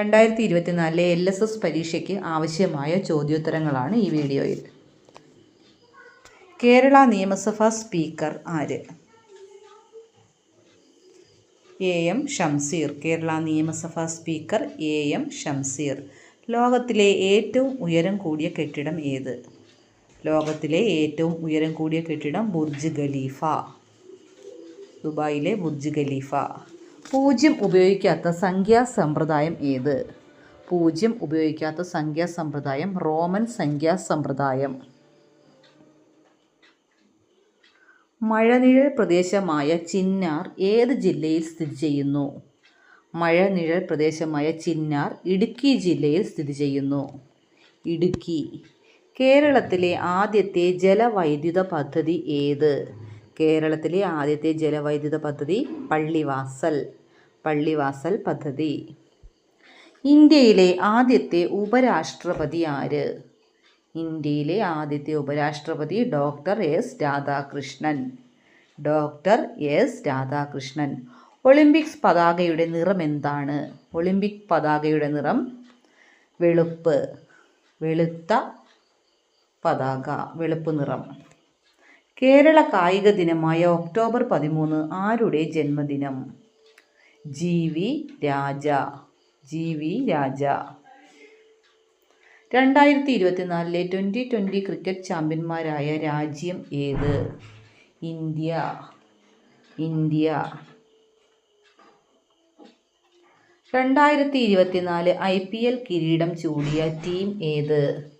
രണ്ടായിരത്തി ഇരുപത്തിനാലിലെ L S S പരീക്ഷയ്ക്ക് ആവശ്യമായ ചോദ്യോത്തരങ്ങളാണ് ഈ വീഡിയോയിൽ. കേരള നിയമസഭാ സ്പീക്കർ ആര്? എ എം ഷംസീർ കേരള നിയമസഭാ സ്പീക്കർ എ എം ഷംസീർ ലോകത്തിലെ ഏറ്റവും ഉയരം കൂടിയ കെട്ടിടം ഏത്? ലോകത്തിലെ ഏറ്റവും ഉയരം കൂടിയ കെട്ടിടം ബുർജ് ഖലീഫ. ദുബായിലെ ബുർജ് ഖലീഫ. പൂജ്യം ഉപയോഗിക്കാത്ത സംഖ്യാ സമ്പ്രദായം ഏത്? പൂജ്യം ഉപയോഗിക്കാത്ത സംഖ്യാ സമ്പ്രദായം റോമൻ സംഖ്യാ സമ്പ്രദായം മഴനിഴൽ പ്രദേശമായ ചിന്നാർ ഏത് ജില്ലയിൽ സ്ഥിതി ചെയ്യുന്നു? മഴനിഴൽ പ്രദേശമായ ചിന്നാർ ഇടുക്കി ജില്ലയിൽ സ്ഥിതി ചെയ്യുന്നു. ഇടുക്കി. കേരളത്തിലെ ആദ്യത്തെ ജലവൈദ്യുത പദ്ധതി ഏത്? കേരളത്തിലെ ആദ്യത്തെ ജലവൈദ്യുത പദ്ധതി പള്ളിവാസൽ. പള്ളിവാസൽ പദ്ധതി. ഇന്ത്യയിലെ ആദ്യത്തെ ഉപരാഷ്ട്രപതി ആര്? ഇന്ത്യയിലെ ആദ്യത്തെ ഉപരാഷ്ട്രപതി doctor S Radhakrishnan. Doctor S Radhakrishnan. Olympics പതാകയുടെ നിറം എന്താണ്? ഒളിമ്പിക് പതാകയുടെ നിറം വെളുപ്പ്. വെളുത്ത പതാക വെളുപ്പ് നിറം. കേരള കായിക ദിനമായ ഒക്ടോബർ പതിമൂന്ന് ആരുടെ ജന്മദിനം? G V Raja G V Raja. രണ്ടായിരത്തി ഇരുപത്തിനാലിലെ ട്വന്റി ട്വന്റി ക്രിക്കറ്റ് ചാമ്പ്യന്മാരായ രാജ്യം ഏത്? ഇന്ത്യ. ഇന്ത്യ. രണ്ടായിരത്തി ഇരുപത്തിനാല് ഐ പി എൽ കിരീടം ചൂടിയ ടീം ഏത്?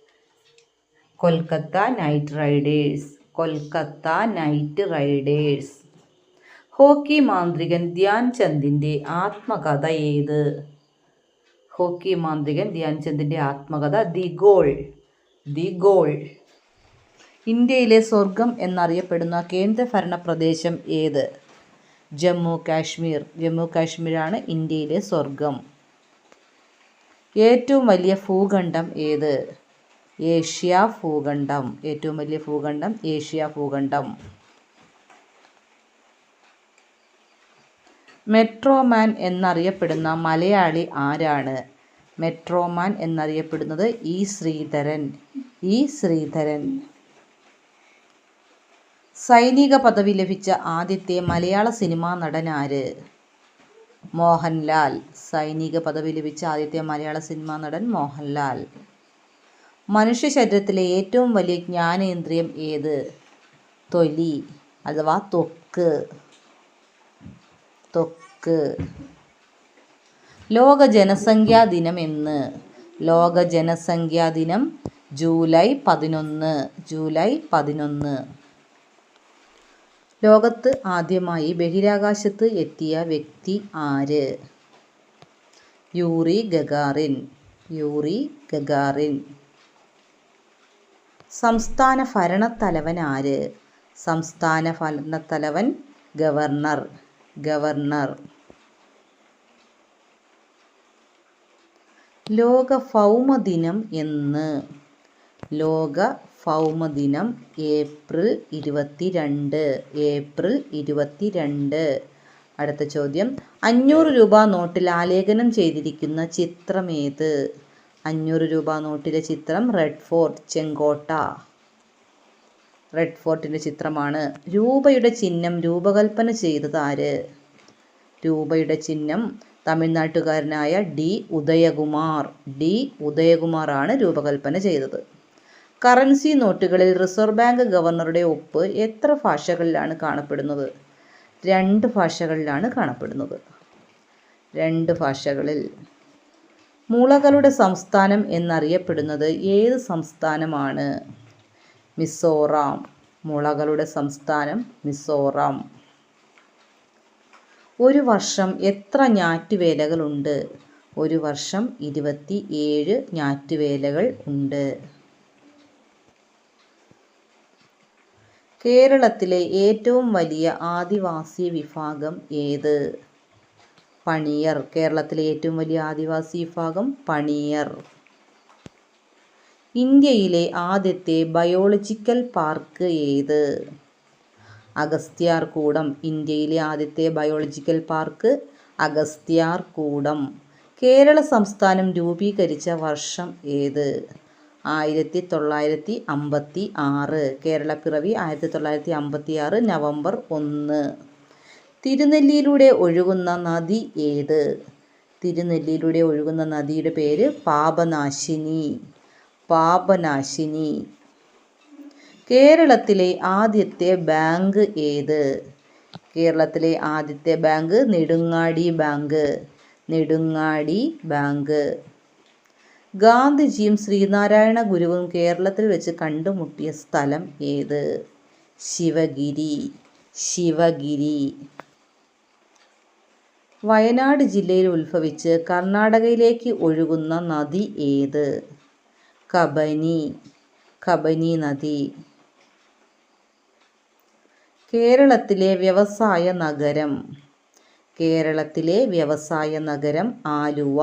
Kolkata knight riders. Kolkata knight riders. Hockey മാന്ത്രികൻ Dhyan ആത്മകഥ ഏത്? ഹോക്കി മാന്ത്രികൻ ധ്യാൻ ആത്മകഥ ദി ഗോൾ. The goal. ഇന്ത്യയിലെ സ്വർഗം എന്നറിയപ്പെടുന്ന കേന്ദ്രഭരണ പ്രദേശം ഏത്? ജമ്മു കാശ്മീർ. ജമ്മു കാശ്മീരാണ് ഇന്ത്യയിലെ സ്വർഗം. ഏറ്റവും വലിയ ഭൂഖണ്ഡം ഏത്? ഏഷ്യ ഭൂഖണ്ഡം. ഏറ്റവും വലിയ ഭൂഖണ്ഡം ഏഷ്യ ഭൂഖണ്ഡം. മെട്രോമാൻ എന്നറിയപ്പെടുന്ന മലയാളി ആരാണ്? മെട്രോമാൻ എന്നറിയപ്പെടുന്നത് ഇ ശ്രീധരൻ. ഇ ശ്രീധരൻ. സൈനിക പദവി ലഭിച്ച ആദ്യത്തെ മലയാള സിനിമാ നടൻ ആര്? മോഹൻലാൽ. സൈനിക പദവി ലഭിച്ച ആദ്യത്തെ മലയാള സിനിമാ നടൻ മോഹൻലാൽ. മനുഷ്യ ശരീരത്തിലെ ഏറ്റവും വലിയ ജ്ഞാനേന്ദ്രിയം ഏത്? തൊലി അഥവാ ത്വക്ക്. ത്വക്ക് ലോക ജനസംഖ്യാ ദിനം എന്ന് ലോക ജനസംഖ്യാ ദിനം ജൂലൈ പതിനൊന്ന്. ജൂലൈ പതിനൊന്ന്. ലോകത്ത് ആദ്യമായി ബഹിരാകാശത്ത് എത്തിയ വ്യക്തി ആര്? Yuri Gagarin. Yuri Gagarin. സംസ്ഥാന ഭരണത്തലവൻ ആര്? സംസ്ഥാന ഭരണത്തലവൻ ഗവർണർ. ഗവർണർ. ലോക ഭൗമദിനം എന്ന്. ലോക ഭൗമദിനം ഏപ്രിൽ ഇരുപത്തിരണ്ട്. ഏപ്രിൽ ഇരുപത്തിരണ്ട്. അടുത്ത ചോദ്യം. അഞ്ഞൂറ് രൂപ നോട്ടിൽ ആലേഖനം ചെയ്തിരിക്കുന്ന ചിത്രമേത്? അഞ്ഞൂറ് രൂപ നോട്ടിലെ ചിത്രം റെഡ് ഫോർട്ട് ചെങ്കോട്ട. റെഡ് ഫോർട്ടിന്റെ ചിത്രമാണ്. രൂപയുടെ ചിഹ്നം രൂപകൽപ്പന ചെയ്തത് ആര്? രൂപയുടെ ചിഹ്നം തമിഴ്നാട്ടുകാരനായ ഡി ഉദയകുമാർ. ഡി ഉദയകുമാറാണ് രൂപകൽപ്പന ചെയ്തത്. കറൻസി നോട്ടുകളിൽ റിസർവ് ബാങ്ക് ഗവർണറുടെ ഒപ്പ് എത്ര ഭാഷകളിലാണ് കാണപ്പെടുന്നത്? രണ്ട് ഭാഷകളിലാണ് കാണപ്പെടുന്നത്. രണ്ട് ഭാഷകളിൽ. മുളകളുടെ സംസ്ഥാനം എന്നറിയപ്പെടുന്നത് ഏത് സംസ്ഥാനമാണ്? മിസോറാം. മുളകളുടെ സംസ്ഥാനം മിസോറാം. ഒരു വർഷം എത്ര ഞാറ്റുവേലകളുണ്ട്? ഒരു വർഷം ഇരുപത്തി ഏഴ് ഞാറ്റുവേലകൾ ഉണ്ട്. കേരളത്തിലെ ഏറ്റവും വലിയ ആദിവാസി വിഭാഗം ഏത്? പണിയർ. കേരളത്തിലെ ഏറ്റവും വലിയ ആദിവാസി വിഭാഗം പണിയർ. ഇന്ത്യയിലെ ആദ്യത്തെ ബയോളജിക്കൽ പാർക്ക് ഏത്? അഗസ്ത്യാർകൂടം. ഇന്ത്യയിലെ ആദ്യത്തെ ബയോളജിക്കൽ പാർക്ക് അഗസ്ത്യാർകൂടം. കേരള സംസ്ഥാനം രൂപീകരിച്ച വർഷം ഏത്? ആയിരത്തി തൊള്ളായിരത്തി അമ്പത്തി ആറ് കേരളപ്പിറവി ആയിരത്തി തൊള്ളായിരത്തി അമ്പത്തി ആറ് നവംബർ ഒന്ന്. തിരുനെല്ലിയിലൂടെ ഒഴുകുന്ന നദി ഏത്? തിരുനെല്ലിയിലൂടെ ഒഴുകുന്ന നദിയുടെ പേര് പാപനാശിനി. പാപനാശിനി. കേരളത്തിലെ ആദ്യത്തെ ബാങ്ക് ഏത്? കേരളത്തിലെ ആദ്യത്തെ bank Nedungadi bank. Nedungadi bank. ഗാന്ധിജിയും ശ്രീനാരായണ ഗുരുവും കേരളത്തിൽ വെച്ച് കണ്ടുമുട്ടിയ സ്ഥലം ഏത്? ശിവഗിരി. ശിവഗിരി. വയനാട് ജില്ലയിൽ ഉത്ഭവിച്ച് കർണാടകയിലേക്ക് ഒഴുകുന്ന നദി ഏത്? കബനി കബനി നദി. കേരളത്തിലെ വ്യവസായ നഗരം കേരളത്തിലെ വ്യവസായ നഗരം ആലുവ.